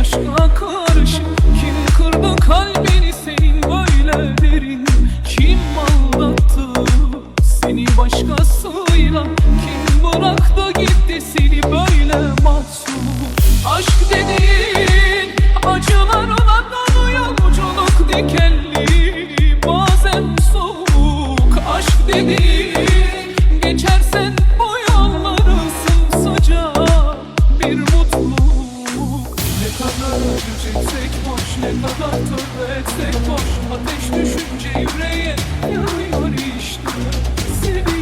aşka karşı? Kim kırdı kalbini seni Geçersen o yolları sımsıca bir mutluluk. Ne kadar acı çeksek boş Ne kadar tövbe etsek boş Ateş düşünce yüreğe yanıyor işte. Seni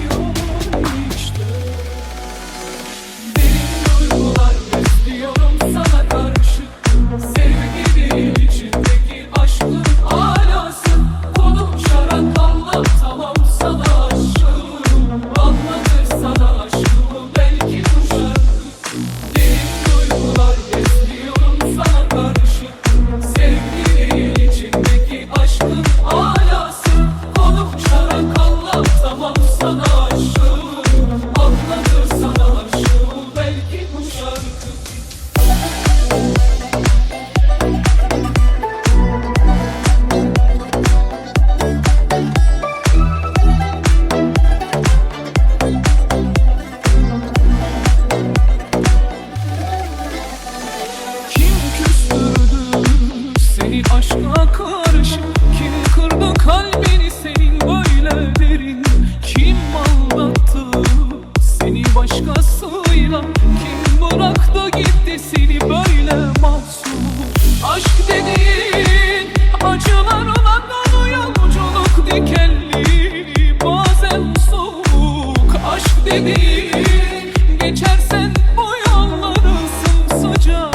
Geçersen bu yolları sımsıca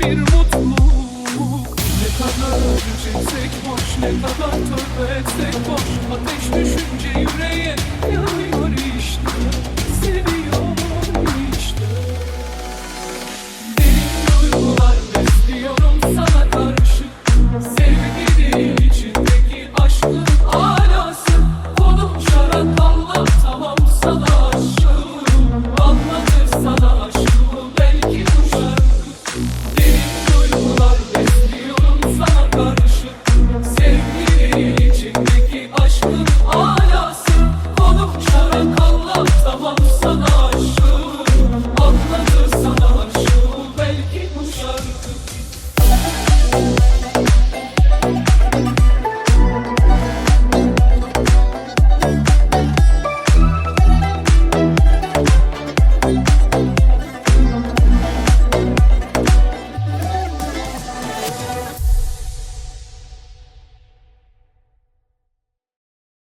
bir mutluluk. Ne kadar öleceksek boş ne kadar tövbe etsek boş Ateş düşer.